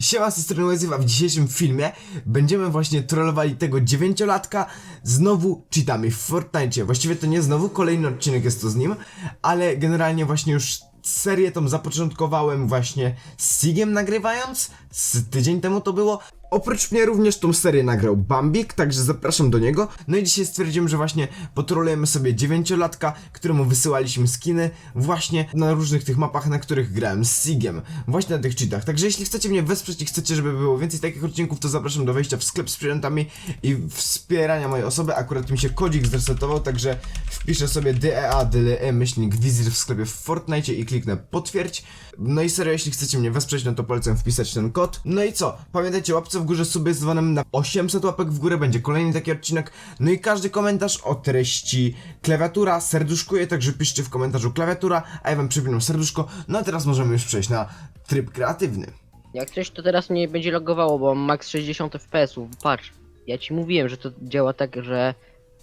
Siema, z strony Łazywa. W dzisiejszym filmie będziemy właśnie trollowali tego dziewięciolatka. Znowu cheatami w Fortnite. Właściwie to nie znowu, kolejny odcinek jest to z nim, ale generalnie właśnie już serię tą zapoczątkowałem właśnie z Sigiem nagrywając. Z tydzień temu to było. Oprócz mnie również tą serię nagrał Bambik, także zapraszam do niego. No i dzisiaj stwierdziłem, że właśnie potrolujemy sobie dziewięciolatka, któremu wysyłaliśmy skiny właśnie na różnych tych mapach, na których grałem z Sigiem. Właśnie na tych cheatach. Także jeśli chcecie mnie wesprzeć i chcecie, żeby było więcej takich odcinków, to zapraszam do wejścia w sklep z sprzętami i wspierania mojej osoby. Akurat mi się kodzik zresetował, także wpiszę sobie DEA, DLE, myślnik Wizir w sklepie w Fortnite i kliknę potwierdź. No i serio, jeśli chcecie mnie wesprzeć, no to polecam wpisać ten kod. No i co? Pamiętajcie, łapce w górze sobie z dzwonem na 800 łapek w górę, będzie kolejny taki odcinek. No i każdy komentarz o treści klawiatura serduszkuje, także piszcie w komentarzu klawiatura, a ja wam przypinam serduszko. No a teraz możemy już przejść na tryb kreatywny. Jak coś to teraz mnie będzie logowało, bo mam max 60 fps-ów. Patrz, ja ci mówiłem, że to działa tak, że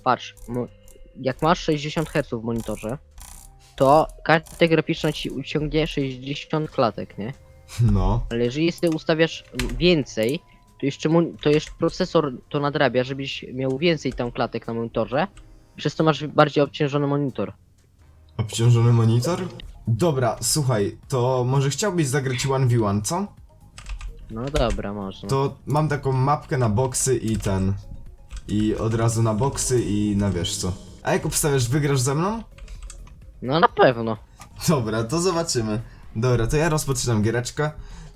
patrz, jak masz 60 Hz w monitorze, to karta graficzna ci uciągnie 60 klatek, nie? No. Ale jeżeli sobie ustawiasz więcej, to jeszcze, mon- to jeszcze procesor to nadrabia, żebyś miał więcej tam klatek na monitorze. Przez to masz bardziej obciążony monitor. Obciążony monitor? Dobra, słuchaj, to może chciałbyś zagrać 1v1, co? No dobra, można. To mam taką mapkę na boksy i ten. I od razu na boksy i na wiesz co. A jak obstawiasz, wygrasz ze mną? No na pewno. Dobra, to zobaczymy. Dobra, to ja rozpoczynam giereczkę.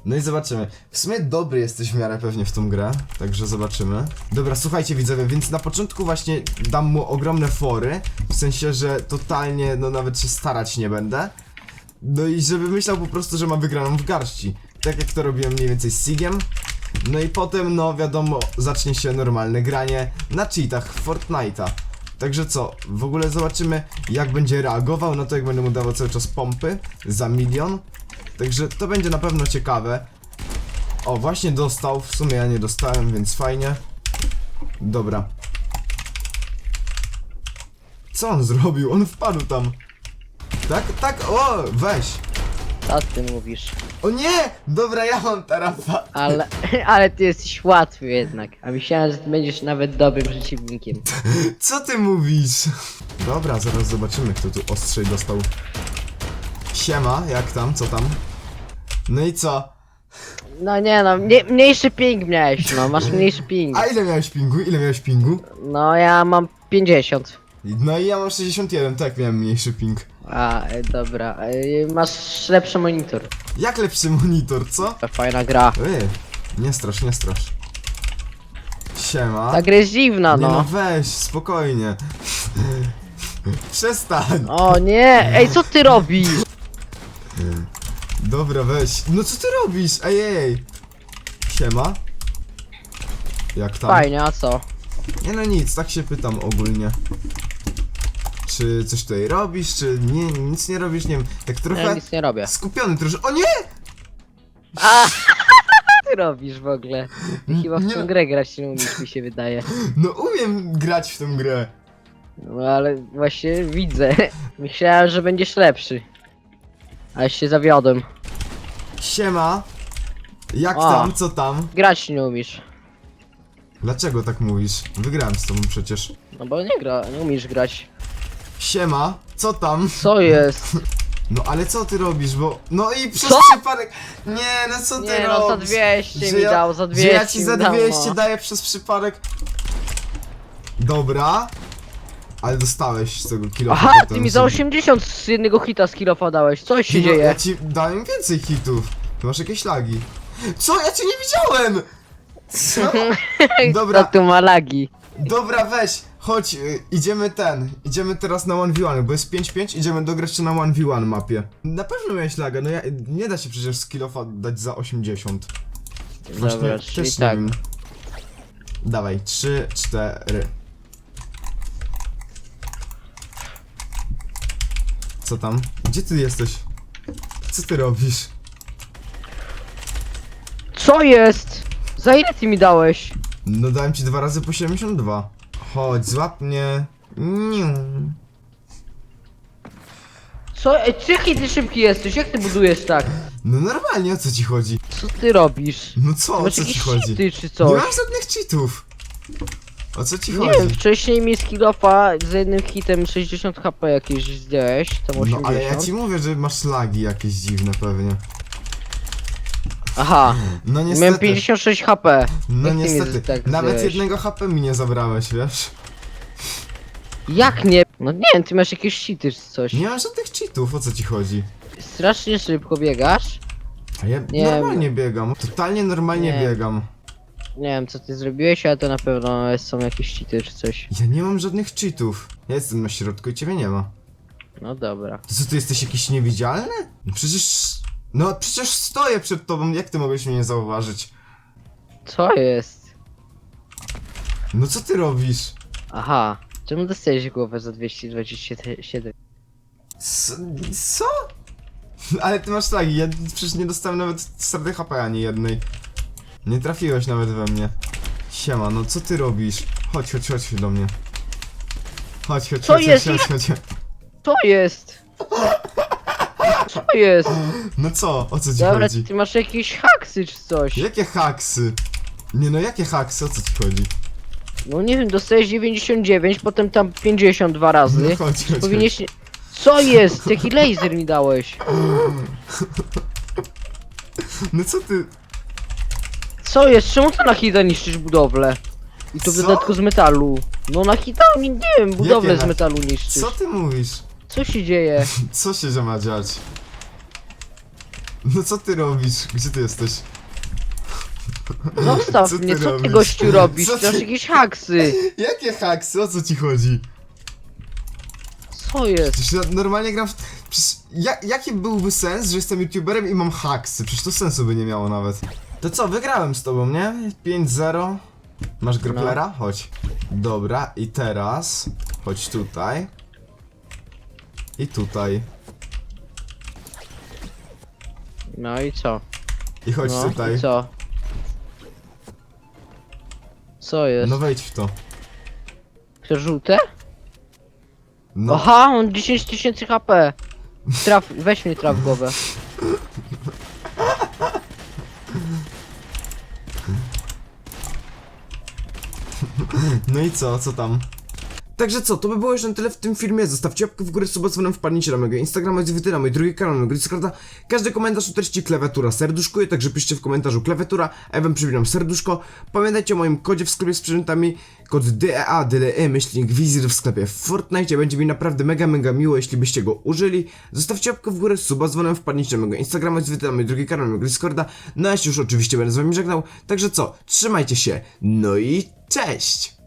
No i zobaczymy. W sumie dobry jesteś w miarę pewnie w tą grę, także zobaczymy. Dobra, słuchajcie widzowie, więc na początku właśnie dam mu ogromne fory, w sensie, że totalnie, no nawet się starać nie będę. No i żeby myślał po prostu, że ma wygraną w garści. Tak jak to robiłem mniej więcej z Sigiem. No i potem, no wiadomo, zacznie się normalne granie na cheatach Fortnite'a. Także co, w ogóle zobaczymy jak będzie reagował, no to jak będę mu dawał cały czas pompy za milion. Także to będzie na pewno ciekawe. O, właśnie dostał, w sumie ja nie dostałem, więc fajnie. Dobra. Co on zrobił? On wpadł tam. Tak, tak, o, weź. Co ty mówisz? O nie! Dobra, ja mam tarafa. Ale, ale ty jesteś łatwy jednak. A myślałem, że ty będziesz nawet dobrym przeciwnikiem. Co ty mówisz? Dobra, zaraz zobaczymy, kto tu ostrzej dostał. Siema, jak tam, co tam? No i co? No nie no, mnie, mniejszy ping miałeś, no, masz mniejszy ping. A ile miałeś pingu? Ile miałeś pingu? No ja mam 50. No i ja mam 61, tak miałem mniejszy ping. A, e, dobra, e, masz lepszy monitor. Jak lepszy monitor, co? Fajna gra. Ej, nie strasz, nie strasz. Siema. Ta gra jest dziwna, Nie no no. weź, spokojnie. Przestań. O nie, ej co ty robisz? Dobra, weź. No co ty robisz? Ej, ej, ej. Siema. Jak tam? Fajnie, a co? Nie no nic, tak się pytam ogólnie. Czy coś tutaj robisz, czy nie, nic nie robisz, nie wiem, tak Ja trochę nic nie robię. skupiony troszkę. O nie! A, co ty robisz w ogóle? Ty chyba w Nie. tę grę grać nie umiesz, mi się wydaje. No umiem grać w tę grę. No ale właśnie widzę. Myślałem, że będziesz lepszy. Ale się zawiodłem. Siema. Jak A. tam, co tam? Grać nie umiesz. Dlaczego tak mówisz? Wygrałem z tobą przecież. No bo nie gra, nie umiesz grać. Siema, co tam? Co jest? No ale co ty robisz, bo... No i przez Co? przypadek... Nie, no co ty Nie no, za robisz? 200 Że mi ja- dał, za 200 Że ja ci za mi dał, 200 no. daję przez przypadek. Dobra. Ale dostałeś z tego kilo. Aha, ty mi za 80 z jednego hita z kilofa dałeś, co się Ja dzieje? ci dałem więcej hitów. Ty masz jakieś lagi. Co? Ja cię nie widziałem! Co? Dobra. Co tu ma lagi? Dobra, weź, chodź, y, idziemy ten, idziemy teraz na 1v1, bo jest 5-5, idziemy dograć się na 1v1 mapie. Na pewno miałeś laga, no ja, nie da się przecież skillofa dać za 80. Dobra, czyli też tak. nie wiem. Dawaj, 3, 4. Co tam? Gdzie ty jesteś? Co ty robisz? Co jest? Za ile ty mi dałeś? No dałem ci dwa razy po 72. Chodź, złap mnie. Niu. Co? Ej, ty jaki ty szybki jesteś? Jak ty budujesz tak? No normalnie, o co ci chodzi? Co ty robisz? No co, o Masz co ci jakieś chodzi? cheaty czy Nie coś? mam żadnych cheatów. O co ci Nie chodzi? wiem, wcześniej mi skillofa z jednym hitem 60 HP jakieś zdjąłeś, tam 80. No ale ja ci mówię, że masz lagi jakieś dziwne pewnie. Aha, No niestety. miałem 56 HP. No Jak ty niestety. tak Nawet zdjąłeś? jednego HP mi nie zabrałeś, wiesz? Jak nie? No nie wiem, ty masz jakieś cheaty czy coś. Nie mam żadnych cheatów, o co ci chodzi? Strasznie szybko biegasz. A ja Nie normalnie biegam. Totalnie normalnie Nie. biegam. Nie wiem co ty zrobiłeś, ale to na pewno są jakieś cheaty czy coś. Ja nie mam żadnych cheatów. Ja jestem na środku i ciebie nie ma. No dobra. To co, ty jesteś jakiś niewidzialny? No przecież... No przecież stoję przed tobą, jak ty mogłeś mnie nie zauważyć? Co jest? No co ty robisz? Aha. Czemu dostajesz głowę za 227? Co? co? Ale ty masz tak, ja przecież nie dostałem nawet starty HP ani jednej. Nie trafiłeś nawet we mnie. Siema, no co ty robisz? Chodź, chodź, chodź do mnie. Chodź, chodź, Co chodź, jest? chodź, chodź, chodź. Co jest? Co jest? No co? O co ci Dobra, chodzi? ty masz jakieś haksy czy coś? Jakie haksy? Nie no, jakie haksy? O co ci chodzi? No nie wiem, dostajesz 99, potem tam 52 razy. No chodź, chodź, Powinieneś... Co jest? Jaki laser mi dałeś? chodź. No co ty? Co jest? Czemu to na hita niszczysz budowlę? I to w Co? dodatku z metalu. No na hita, nie, nie wiem, budowlę Jakie z na- metalu niszczysz. Co ty mówisz? Co się dzieje? Co się że ma dziać? No co ty robisz? Gdzie ty jesteś? Zostaw Co ty mnie, co ty robisz? gościu robisz? Co Ty masz jakieś haksy. Jakie haksy? O co ci chodzi? Co jest? Przecież ja normalnie gram w... Przecież ja, jaki byłby sens, że jestem youtuberem i mam haksy? Przecież to sensu by nie miało nawet. To co, wygrałem z tobą, nie? 5-0. Masz grapplera? No. Chodź. Dobra, i teraz... Chodź tutaj. I tutaj. No i co? I chodź No tutaj. i co? Co jest? No wejdź w to. To żółte? No. Aha, on 10 tysięcy HP. Traf, weź mnie traf w głowę. No i co, co tam? Także co, to by było już na tyle w tym filmie. Zostawcie łapkę w górę, suba dzwonem, wpadnijcie na mojego Instagrama, na mój drugi kanał, na mojego Discorda. Każdy komentarz o treści klawiatura serduszkuje, także piszcie w komentarzu klawiatura, a ja wam przypominam serduszko. Pamiętajcie o moim kodzie w sklepie z sprzętami, kod DEA, DLE, myślnik, wizir w sklepie w Fortnite. Będzie mi naprawdę mega, mega miło, jeśli byście go użyli. Zostawcie łapkę w górę, suba dzwonem, wpadnijcie na mojego Instagrama, na mój drugi kanał, na mojego Discorda. No a ja już oczywiście będę z wami żegnał. Także co, trzymajcie się, no i cześć!